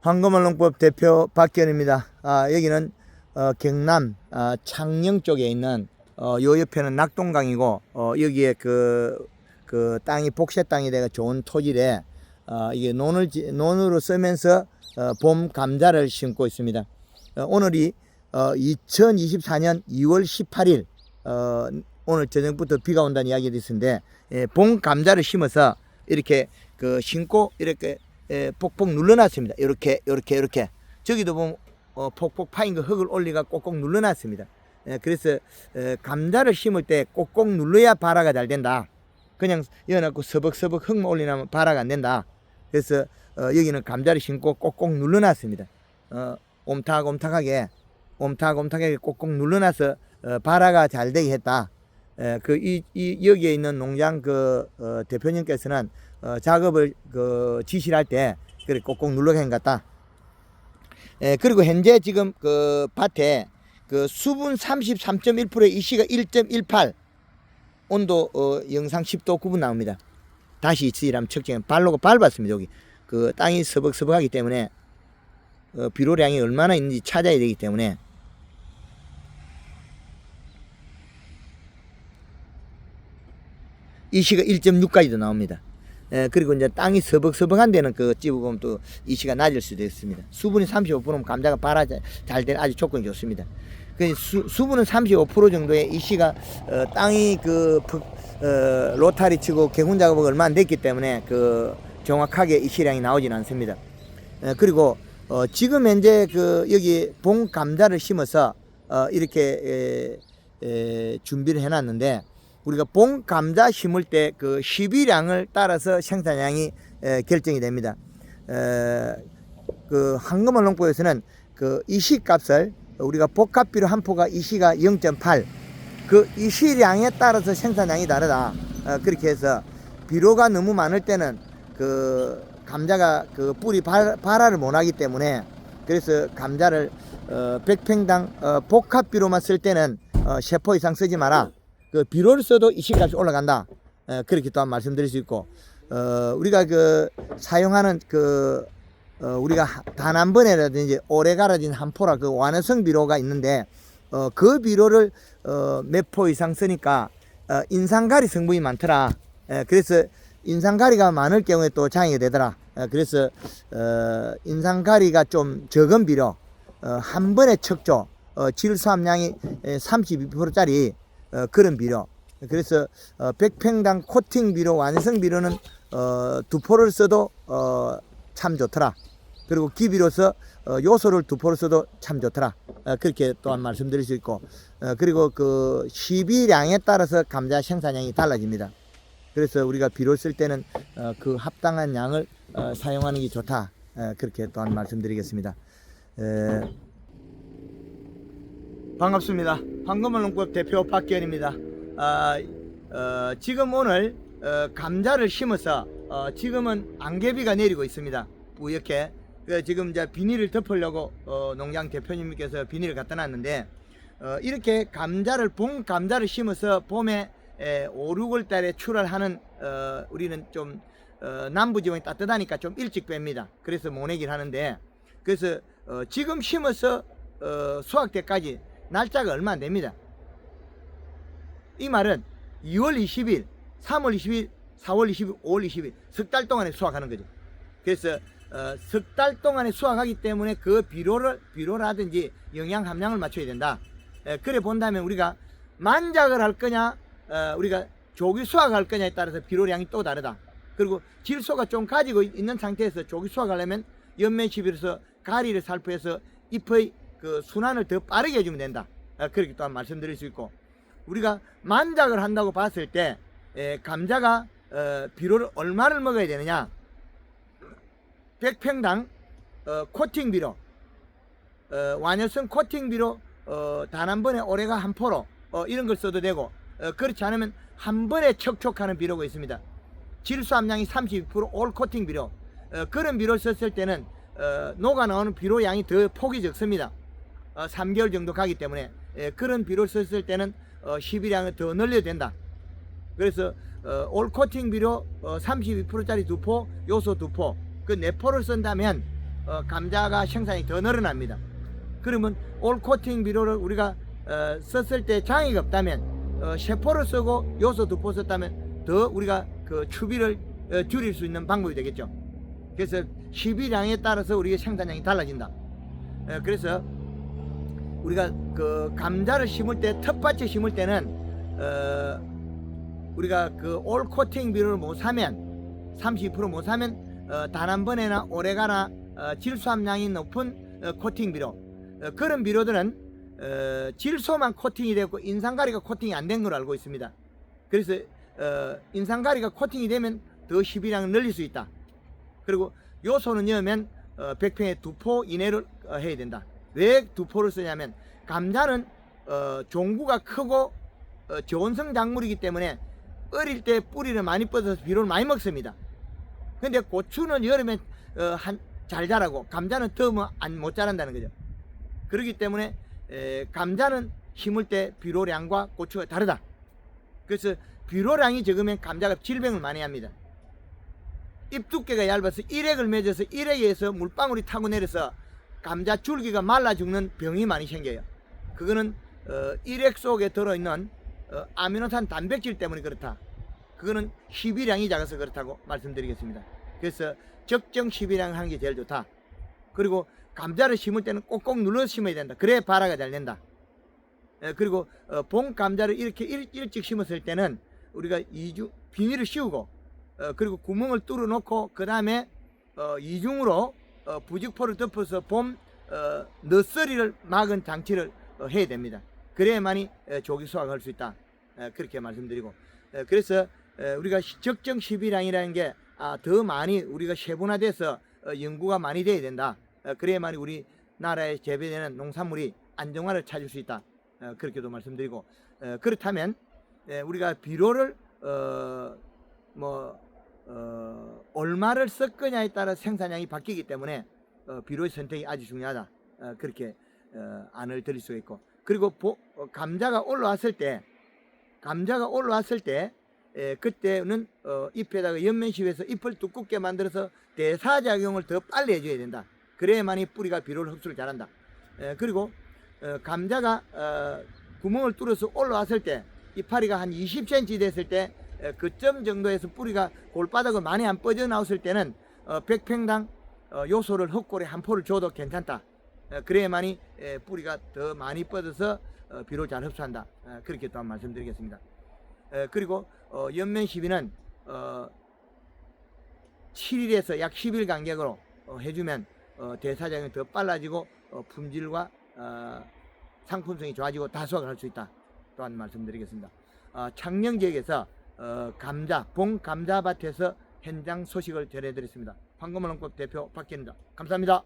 황금언론법 대표 박기현입니다. 아, 여기는 어, 경남 아, 창녕 쪽에 있는 어, 요 옆에는 낙동강이고 어, 여기에 그, 그 땅이 복새 땅이 돼가 좋은 토지래 어, 이게 논을 지- 논으로 쓰면서 어, 봄 감자를 심고 있습니다. 어, 오늘이 어, 2024년 2월 18일 어, 오늘 저녁부터 비가 온다는 이야기가 있었는데 예, 봄 감자를 심어서 이렇게 그 심고 이렇게 예, 폭폭 눌러놨습니다. 이렇게 이렇게 이렇게 저기도 보면 어, 폭폭 파인 거 흙을 올리가 꼭꼭 눌러놨습니다. 예, 그래서 에, 감자를 심을 때 꼭꼭 눌러야 발화가 잘 된다. 그냥 이어놓고 서벅서벅 흙만 올리면 발화가 안 된다. 그래서 어, 여기는 감자를 심고 꼭꼭 눌러놨습니다. 어, 옴탁옴탁하게 옴탁옴탁하게 꼭꼭 눌러놔서 어, 발화가 잘 되게 했다. 에, 그, 이, 이, 여기에 있는 농장 그, 어, 대표님께서는 어, 작업을 그 지시를 할 때 그렇게 꼭꼭 눌러게 한것 같다. 에, 그리고 현재 지금 그 밭에 그 수분 33.1%의 이시가 1.18 온도 어, 영상 10도 9분 나옵니다. 다시 이치라면 측정해 발로가 밟았습니다. 여기 그 땅이 서벅서벅하기 때문에 어, 비료량이 얼마나 있는지 찾아야 되기 때문에 이시가 1.6까지도 나옵니다. 에, 그리고 이제 땅이 서벅서벅한 데는 그 찝어보면 또 이시가 낮을 수도 있습니다. 수분이 35%면 감자가 발화 잘될 아주 조건이 좋습니다. 그 수, 수분은 35% 정도의 이시가 어, 땅이 그 푹, 어, 로타리 치고 개군 작업이 얼마 안 됐기 때문에 그 정확하게 이시량이 나오지는 않습니다. 에, 그리고 어, 지금 현재 그 여기 봉 감자를 심어서 어, 이렇게 에, 에, 준비를 해놨는데 우리가 봉 감자 심을 때 그 시비량을 따라서 생산량이 에, 결정이 됩니다. 에, 그 황금을 농법에서는 그 이시 값을 우리가 복합비료 한 포가 이시가 0.8. 그 이시량에 따라서 생산량이 다르다. 어, 그렇게 해서 비료가 너무 많을 때는 그 감자가 그 뿌리 발, 발화를 못하기 때문에 그래서 감자를 어, 100평당 어, 복합비료만 쓸 때는 어, 세포 이상 쓰지 마라. 그 비료를 써도 이 시값이 올라간다. 에, 그렇게 또한 말씀드릴 수 있고 어, 우리가 그 사용하는 그 어, 우리가 단 한 번에라든지 오래 갈아진 한 포라 그 완화성 비료가 있는데 어, 그 비료를 어, 몇 포 이상 쓰니까 어, 인산가리 성분이 많더라. 에, 그래서 인산가리가 많을 경우에 또 장애가 되더라. 에, 그래서 어, 인산가리가 좀 적은 비료 어, 한 번에 척조 어, 질소함량이 32%짜리 어, 그런 비료. 그래서 어, 100평당 코팅 비료 완성 비료는 어, 두 포를 써도 어, 참 좋더라. 그리고 기비로서 어, 요소를 두 포를 써도 참 좋더라. 어, 그렇게 또한 말씀드릴 수 있고 어, 그리고 그 시비량에 따라서 감자 생산량이 달라집니다. 그래서 우리가 비료 쓸 때는 어, 그 합당한 양을 어, 사용하는 게 좋다. 어, 그렇게 또한 말씀드리겠습니다. 에, 반갑습니다. 황금언농법 대표 박기현입니다. 아, 어, 지금 오늘 어, 감자를 심어서 어, 지금은 안개비가 내리고 있습니다. 뿌옇게. 그 지금 이제 비닐을 덮으려고 어, 농장 대표님께서 비닐을 갖다 놨는데 어, 이렇게 감자를 봄 감자를 심어서 봄에 에, 5, 6월 달에 출하하는 어, 우리는 좀 어, 남부 지방이 따뜻하니까 좀 일찍 뺍니다. 그래서 모내기를 하는데 그래서 어, 지금 심어서 어, 수확 때까지 날짜가 얼마 안 됩니다. 이 말은 2월 20일, 3월 20일, 4월 20일, 5월 20일 석 달 동안에 수확하는 거죠. 그래서 어, 석달 동안에 수확하기 때문에 그 비료를 비료라든지 영양 함량을 맞춰야 된다. 에, 그래 본다면 우리가 만작을 할 거냐, 어, 우리가 조기 수확할 거냐에 따라서 비료량이 또 다르다. 그리고 질소가 좀 가지고 있는 상태에서 조기 수확하려면 연면 시비로서 가리를 살포해서 잎의 그 순환을 더 빠르게 해주면 된다. 어, 그렇게 또한 말씀드릴 수 있고 우리가 만작을 한다고 봤을 때 에, 감자가 어, 비료를 얼마를 먹어야 되느냐? 100평당 어, 코팅 비료. 어, 완효성 코팅 비료 어, 단한 번에 올해가 한 포로 어, 이런 걸 써도 되고 어, 그렇지 않으면 한 번에 척촉하는 비료가 있습니다. 질소 함량이 32%올 코팅 비료. 어, 그런 비료를 썼을 때는 어, 녹아 나오는 비료 양이 더 폭이 적습니다 어, 3개월 정도 가기 때문에 예, 그런 비료를 썼을 때는 어, 12량을 더 늘려야 된다. 그래서 어, 올 코팅 비료 어, 32%짜리 두 포, 요소 두 포, 그네 포를 쓴다면 어, 감자가 생산이 더 늘어납니다. 그러면 올 코팅 비료를 우리가 어, 썼을 때 장애가 없다면 어, 세 포를 쓰고 요소 두 포 썼다면 더 우리가 그 추비를 어, 줄일 수 있는 방법이 되겠죠. 그래서 시비량에 따라서 우리의 생산량이 달라진다. 어, 그래서 우리가 그 감자를 심을 때 텃밭에 심을 때는 어, 우리가 그 올 코팅 비료를 못 사면 32%못 사면 어, 단 한 번에나 오래가나 어, 질소 함량이 높은 어, 코팅 비료 어, 그런 비료들은 어, 질소만 코팅이 되고 인상가리가 코팅이 안 된 걸로 알고 있습니다. 그래서 어, 인상가리가 코팅이 되면 더 시비량을 늘릴 수 있다. 그리고 요소는 넣으면 어, 100평에 두 포 이내를 어, 해야 된다. 왜 두 포를 쓰냐면 감자는 어, 종구가 크고 어, 저온성 작물이기 때문에 어릴 때 뿌리를 많이 뻗어서 비료를 많이 먹습니다. 근데 고추는 여름에 어, 한, 잘 자라고 감자는 더면 못 자란다는 거죠. 그렇기 때문에 에, 감자는 심을 때 비료량과 고추가 다르다. 그래서 비료량이 적으면 감자가 질병을 많이 합니다. 잎 두께가 얇아서 일액을 맺어서 일액에서 물방울이 타고 내려서 감자 줄기가 말라 죽는 병이 많이 생겨요. 그거는 어, 일액 속에 들어있는 어, 아미노산 단백질 때문에 그렇다. 그거는 시비량이 작아서 그렇다고 말씀드리겠습니다. 그래서 적정 시비량 하는 게 제일 좋다. 그리고 감자를 심을 때는 꼭꼭 눌러 심어야 된다. 그래야 발화가 잘 된다. 에, 그리고 어, 봄 감자를 이렇게 일, 일찍 심었을 때는 우리가 이주 비닐을 씌우고 어, 그리고 구멍을 뚫어 놓고 그 다음에 어, 이중으로 어, 부직포를 덮어서 봄 어, 너스리를 막은 장치를 어, 해야 됩니다. 그래야만이 에, 조기 수확할 수 있다. 에, 그렇게 말씀드리고 에, 그래서 에, 우리가 시- 적정 시비량이라는 게 아, 더 많이 우리가 세분화돼서 어, 연구가 많이 돼야 된다. 어, 그래야만이 우리 나라에 재배되는 농산물이 안정화를 찾을 수 있다. 어, 그렇게도 말씀드리고 어, 그렇다면 에, 우리가 비료를 어, 뭐 어, 얼마를 쓸 거냐에 따라 생산량이 바뀌기 때문에 어, 비료의 선택이 아주 중요하다. 어, 그렇게 어, 안을 드릴 수가 있고 그리고 보- 어, 감자가 올라왔을 때 감자가 올라왔을 때 에, 그때는 어, 잎에다가 연면시에서 잎을 두껍게 만들어서 대사작용을 더 빨리 해줘야 된다. 그래야만이 뿌리가 비료를 흡수를 잘한다. 에, 그리고 어, 감자가 어, 구멍을 뚫어서 올라왔을 때 이파리가 한 20cm 됐을 때 에, 그점 정도에서 뿌리가 골바닥을 많이 안 뻗어나왔을 때는 어, 100평당 어, 요소를 흙골에 한 포를 줘도 괜찮다. 에, 그래야만이 에, 뿌리가 더 많이 뻗어서 어, 비료를 잘 흡수한다. 에, 그렇게 또한 말씀드리겠습니다. 에, 그리고 어, 연면 시비는 어, 7일에서 약 10일 간격으로 어, 해주면 어, 대사작용이 더 빨라지고 어, 품질과 어, 상품성이 좋아지고 다수확을 할 수 있다. 또한 말씀드리겠습니다. 어, 창녕 지역에서 어, 감자, 봉 감자밭에서 현장 소식을 전해드렸습니다. 황금원농법 대표 박기입니다. 감사합니다.